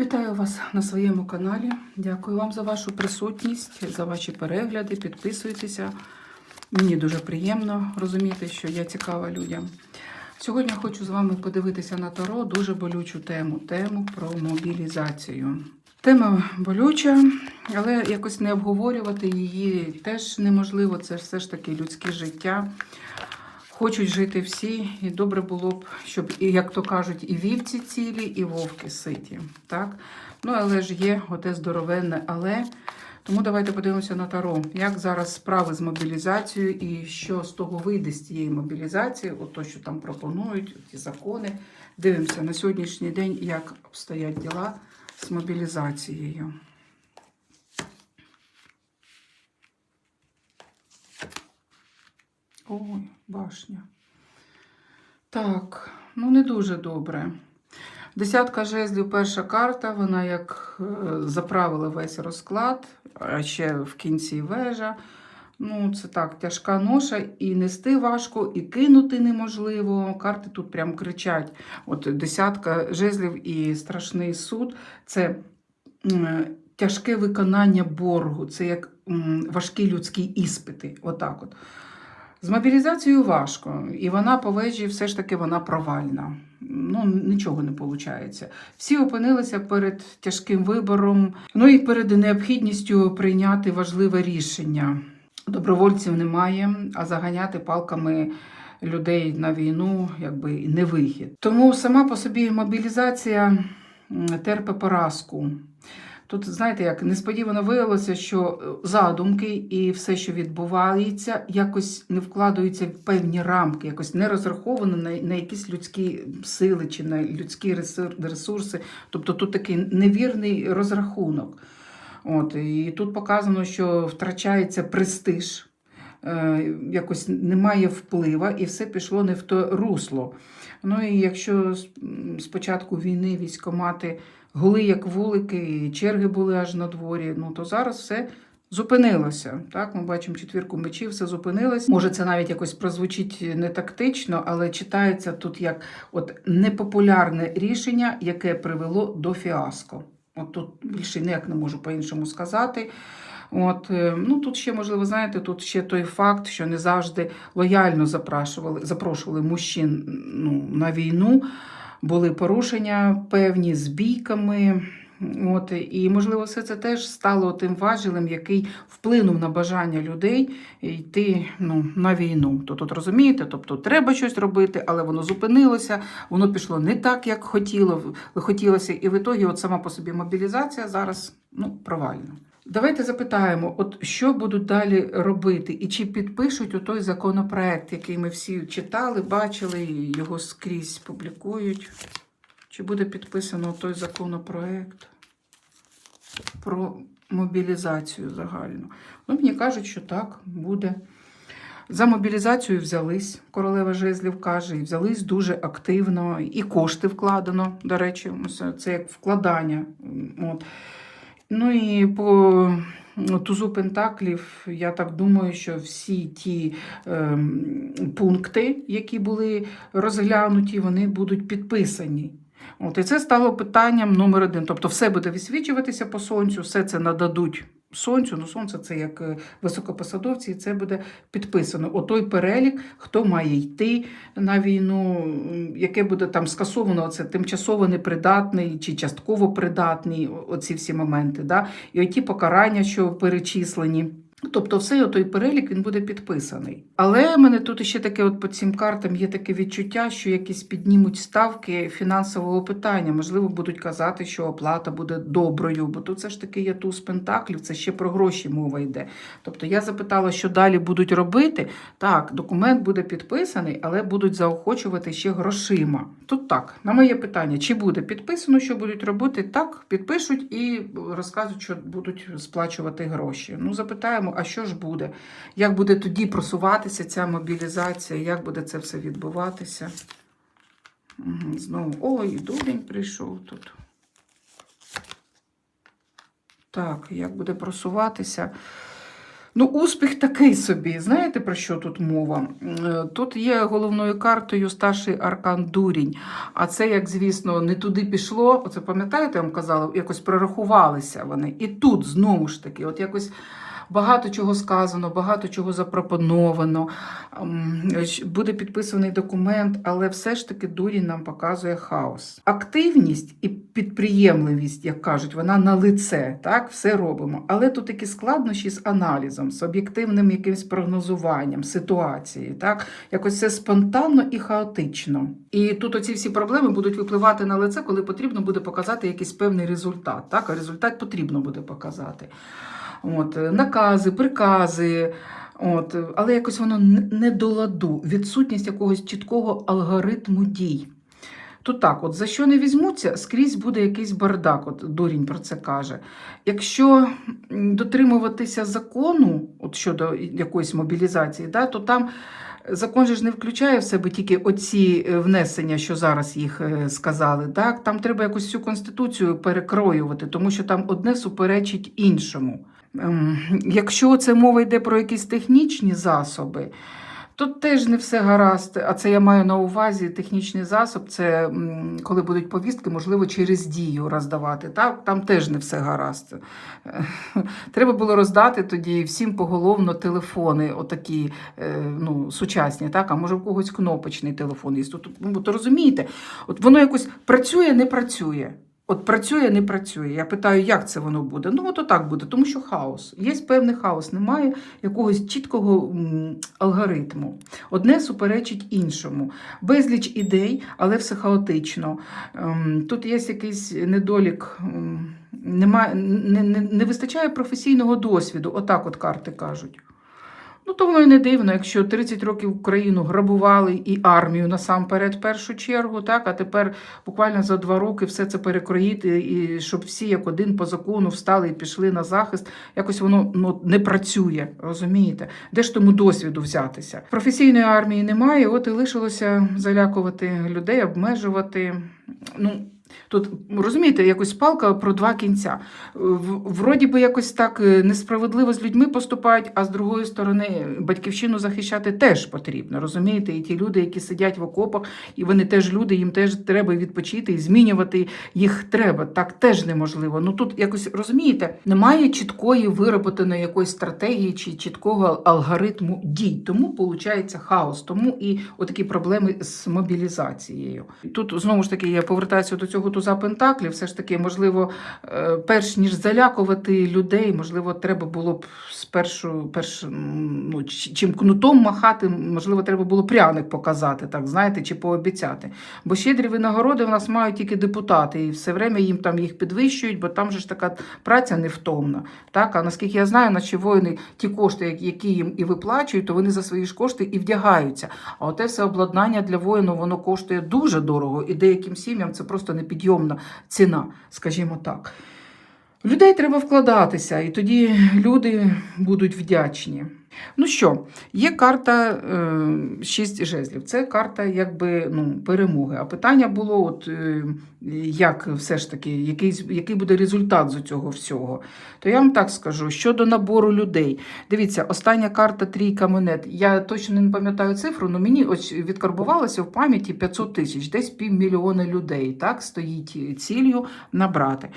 Вітаю вас на своєму каналі. Дякую вам за вашу присутність, за ваші перегляди. Підписуйтеся. Мені дуже приємно розуміти, що я цікава людям. Сьогодні хочу з вами подивитися на Таро дуже болючу тему тему про мобілізацію. Тема болюча, але якось не обговорювати її теж неможливо. Це все ж таки людське життя. Хочуть жити всі, і добре було б, щоб, як то кажуть, і вівці цілі, і вовки ситі. Так? Ну, але ж є оте здоровенне але. Тому давайте подивимося на Таро. Як зараз справи з мобілізацією і що з того вийде з цієї мобілізації, от то, що там пропонують, ті закони. Дивимося на сьогоднішній день, як обстоять діла з мобілізацією. Ой, башня. Так, ну не дуже добре. Десятка жезлів, перша карта, вона як е, заправила весь розклад, а ще в кінці вежа. Ну, це так, тяжка ноша, і нести важко, і кинути неможливо. Карти тут прям кричать. От десятка жезлів і страшний суд це м, тяжке виконання боргу, це як важкі людські іспити. Отак от. З мобілізацією важко, і вона по вежі все ж таки вона провальна. Ну, нічого не виходить. Всі опинилися перед тяжким вибором, ну і перед необхідністю прийняти важливе рішення. Добровольців немає, а заганяти палками людей на війну якби не вихід. Тому сама по собі мобілізація м, терпить поразку. Тут, знаєте, як несподівано виявилося, що е, задумки і все, що відбувається, якось не вкладаються в певні рамки, якось не розраховано на, на якісь людські сили чи на людські ресурси. Тобто тут такий невірний розрахунок. От, і тут показано, що втрачається престиж, е, якось немає вплива, і все пішло не в то русло. Ну і якщо з- початку війни військомати гули як вулики, і черги були аж на дворі, ну то зараз все зупинилося. Так, ми бачимо четвірку мечів, все зупинилось. Може, це навіть якось прозвучить не тактично, але читається тут як от непопулярне рішення, яке привело до фіаско. От тут більше ніяк не можу по-іншому сказати. От, е, ну тут ще, можливо, знаєте, тут ще той факт, що не завжди лояльно запрошували, запрошували мужчин ну, на війну, були порушення певні з бійками. От, і, можливо, все це теж стало тим важелем, який вплинув на бажання людей йти ну, на війну. То тут розумієте, тобто треба щось робити, але воно зупинилося, воно пішло не так, як хотіло, хотілося, і в ітогі от сама по собі мобілізація зараз ну, провальна. Давайте запитаємо, от що будуть далі робити, і чи підпишуть у той законопроект, який ми всі читали, бачили, і його скрізь публікують. Чи буде підписано той законопроект про мобілізацію загальну? Ну, мені кажуть, що так, буде. За мобілізацію взялись, королева жезлів каже, і взялись дуже активно, і кошти вкладено, до речі, це як вкладання. От. Ну і по тузу Пентаклів, я так думаю, що всі ті е, пункти, які були розглянуті, вони будуть підписані. От, і це стало питанням номер один. Тобто, все буде висвічуватися по сонцю, все це нададуть сонцю. Ну, сонце це як е, високопосадовці, і це буде підписано. О той перелік, хто має йти на війну, яке буде там скасовано, це тимчасово непридатний чи частково придатний, оці всі моменти. Да? І оті покарання, що перечислені. Тобто, все той перелік він буде підписаний. Але в мене тут ще таке, от по цим картам є таке відчуття, що якісь піднімуть ставки фінансового питання. Можливо, будуть казати, що оплата буде доброю, бо тут все ж таки є туз пентаклів, це ще про гроші мова йде. Тобто я запитала, що далі будуть робити. Так, документ буде підписаний, але будуть заохочувати ще грошима. Тут так, на моє питання, чи буде підписано, що будуть робити? Так, підпишуть і розкажуть, що будуть сплачувати гроші. Ну, запитаємо, а що ж буде? Як буде тоді просуватися ця мобілізація? Як буде це все відбуватися? Знову. Ой, дурень прийшов тут. Так, як буде просуватися? Ну, успіх такий собі. Знаєте, про що тут мова? Е, Тут є головною картою старший аркан дурінь. А це, як звісно, не туди пішло. Оце пам'ятаєте, я вам казала, якось прорахувалися вони. І тут знову ж таки, от якось. Багато чого сказано, багато чого запропоновано. Ем, Буде підписаний документ, але все ж таки дурінь нам показує хаос. Активність і підприємливість, як кажуть, вона на лице, так, все робимо. Але тут такі складнощі з аналізом, з об'єктивним якимось прогнозуванням ситуації, так, якось все спонтанно і хаотично. І тут оці всі проблеми будуть випливати на лице, коли потрібно буде показати якийсь певний результат. Так, а результат потрібно буде показати. От, е, накази, прикази. От, е, але якось воно не до ладу, відсутність якогось чіткого алгоритму дій. Тут так, от за що не візьмуться, скрізь буде якийсь бардак, от дурінь про це каже. Якщо дотримуватися закону от щодо якоїсь мобілізації, да, то там закон же ж не включає в себе тільки оці е, внесення, що зараз їх сказали. Так? Там треба якось всю конституцію перекроювати, тому що там одне суперечить іншому. Ем, Якщо це мова йде про якісь технічні засоби, то теж не все гаразд. А це я маю на увазі технічний засоб. Це коли будуть повістки, можливо, через дію роздавати. Так? Там теж не все гаразд. Е, Треба було роздати тоді всім поголовно телефони, отакі е, ну, сучасні, так? а може в когось кнопочний телефон є. Тут, ну, то розумієте, от воно якось працює, не працює. От працює, не працює. Я питаю, як це воно буде? Ну, от так буде, тому що хаос. Є певний хаос, немає якогось чіткого алгоритму. Одне суперечить іншому. Безліч ідей, але все хаотично. Ем, Тут є якийсь недолік. ем, Немає, не, не, не вистачає професійного досвіду, отак от карти кажуть. Ну, то воно і не дивно, якщо 30 років Україну грабували і армію насамперед першу чергу, так, а тепер буквально за два роки все це перекроїти, і щоб всі як один по закону встали і пішли на захист, якось воно ну, не працює, розумієте? Де ж тому досвіду взятися? Професійної армії немає, от і лишилося залякувати людей, обмежувати. Ну, Тут розумієте, якось палка про два кінця. Вроді би якось так е, несправедливо з людьми поступають, а з другої сторони батьківщину захищати теж потрібно. Розумієте, і ті люди, які сидять в окопах, і вони теж люди, їм теж треба відпочити і змінювати їх треба. Так теж неможливо. Ну тут якось розумієте, немає чіткої вироботаної якоїсь стратегії чи чіткого алгоритму дій. Тому виходить хаос. Тому і отакі проблеми з мобілізацією. Тут знову ж таки я повертаюся до цього туза Пентаклів. Все ж таки, можливо, е, перш ніж залякувати людей, можливо, треба було б спершу, перш, ну, чим кнутом махати, можливо, треба було пряник показати, так знаєте, чи пообіцяти. Бо щедрі винагороди в нас мають тільки депутати, і все время їм там їх підвищують, бо там же ж така праця невтомна. Так? А наскільки я знаю, наші воїни ті кошти, які- їм і виплачують, то вони за свої ж кошти і вдягаються. А оте все обладнання для воїну воно коштує дуже дорого, і деяким сім'ям це просто непідйомна ціна, скажімо так. Людей треба вкладатися, і тоді люди будуть вдячні. Ну що, є карта е, шість жезлів. Це карта якби ну, перемоги. А питання було: от е, як все ж таки, який, який буде результат з цього всього? То я вам так скажу: щодо набору людей. Дивіться, остання карта трійка монет. Я точно не пам'ятаю цифру, але мені ось відкарбувалося в пам'яті 500 тисяч, десь півмільйона людей. Так стоїть ціллю набрати.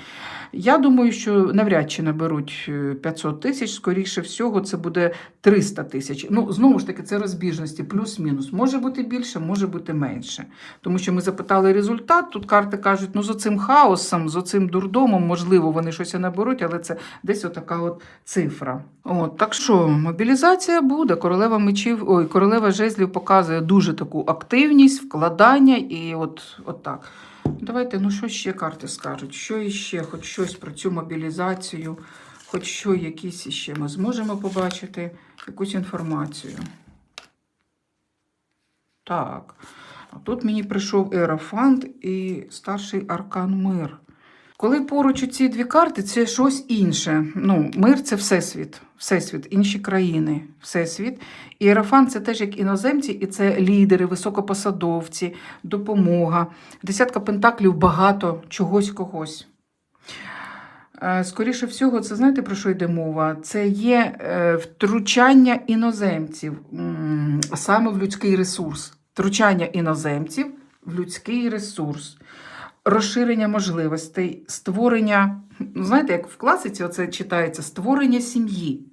Я думаю, що навряд чи наберуть е, 500 тисяч, скоріше всього, це буде 300 тисяч. Ну, знову ж таки, це розбіжності, плюс-мінус. Може бути більше, може бути менше. Тому що ми запитали результат. Тут карти кажуть, ну з оцим хаосом, з оцим дурдомом, можливо, вони щось наберуть, але це десь отака от цифра. От, так що мобілізація буде. Королева мечів, ой, королева жезлів показує дуже таку активність, вкладання і от, от так. Давайте, ну що ще карти скажуть? Що іще, хоч щось про цю мобілізацію, хоч що якісь іще ми зможемо побачити якусь інформацію. Так. Тут мені прийшов Ерафант і старший аркан мир. Коли поруч у ці дві карти, це щось інше. Ну, мир це всесвіт, всесвіт, інші країни, всесвіт. І Ерафант це теж як іноземці, і це лідери, високопосадовці, допомога. Десятка пентаклів багато чогось когось. Е, Скоріше всього, це знаєте про що йде мова? Це є е, втручання іноземців саме в людський ресурс. Втручання іноземців в людський ресурс, розширення можливостей, створення, ну, знаєте, як в класиці оце читається створення сім'ї.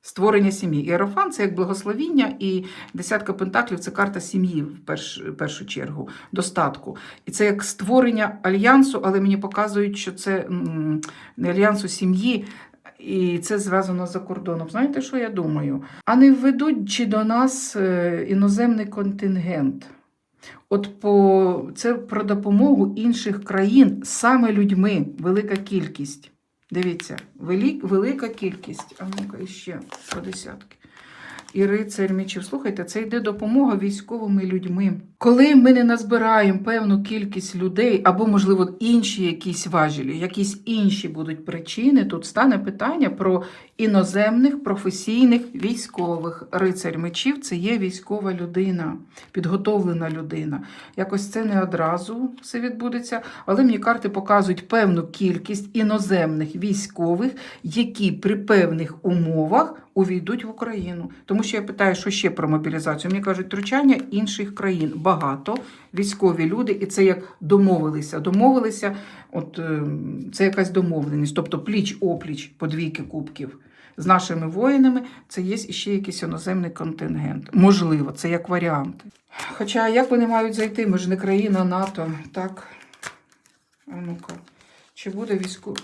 Створення сім'ї. Іерофан це як благословіння, і десятка пентаклів це карта сім'ї в перш, першу чергу, достатку. І це як створення альянсу, але мені показують, що це не альянсу сім'ї, і це зв'язано за кордоном. Знаєте, що я думаю? А не введуть чи до нас е, іноземний контингент? От по це про допомогу інших країн саме людьми, велика кількість. Дивіться, велик, велика кількість. А ну-ка іще по десятки. І рицарь мечів. Слухайте, це йде допомога військовими людьми. Коли ми не назбираємо певну кількість людей, або, можливо, інші якісь важелі, якісь інші будуть причини, тут стане питання про іноземних професійних військових. Рицарь мечів це є військова людина, підготовлена людина. Якось це не одразу все відбудеться, але мені карти показують певну кількість іноземних військових, які при певних умовах увійдуть в Україну. Тому що я питаю, що ще про мобілізацію. Мені кажуть, втручання інших країн багато, військові люди, і це як домовилися. Домовилися, от е, це якась домовленість, тобто пліч опліч по двійки кубків. З нашими воїнами це є ще якийсь іноземний контингент. Можливо, це як варіант. Хоча як вони мають зайти? Ми ж не країна НАТО, так? А ну-ка, чи буде військово?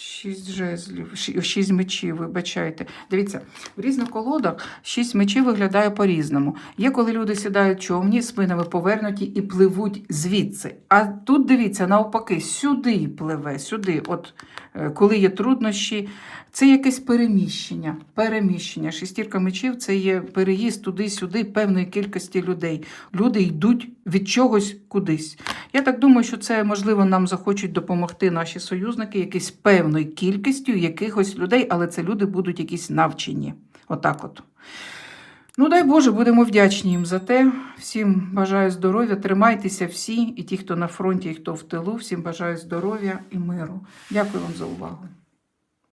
Шість жезлів, шість мечів, вибачайте. Дивіться, в різних колодах шість мечів виглядає по-різному. Є, коли люди сідають човні, спинами повернуті і пливуть звідси. А тут дивіться, навпаки, сюди пливе, сюди. От е, коли є труднощі, це якесь переміщення. Переміщення. Шестірка мечів це є переїзд туди-сюди певної кількості людей. Люди йдуть від чогось кудись. Я так думаю, що це можливо нам захочуть допомогти наші союзники якоюсь певною кількістю якихось людей, але це люди будуть якісь навчені. Отак от. Ну, дай Боже, будемо вдячні їм за те. Всім бажаю здоров'я. Тримайтеся всі, і ті, хто на фронті, і хто в тилу. Всім бажаю здоров'я і миру. Дякую вам за увагу.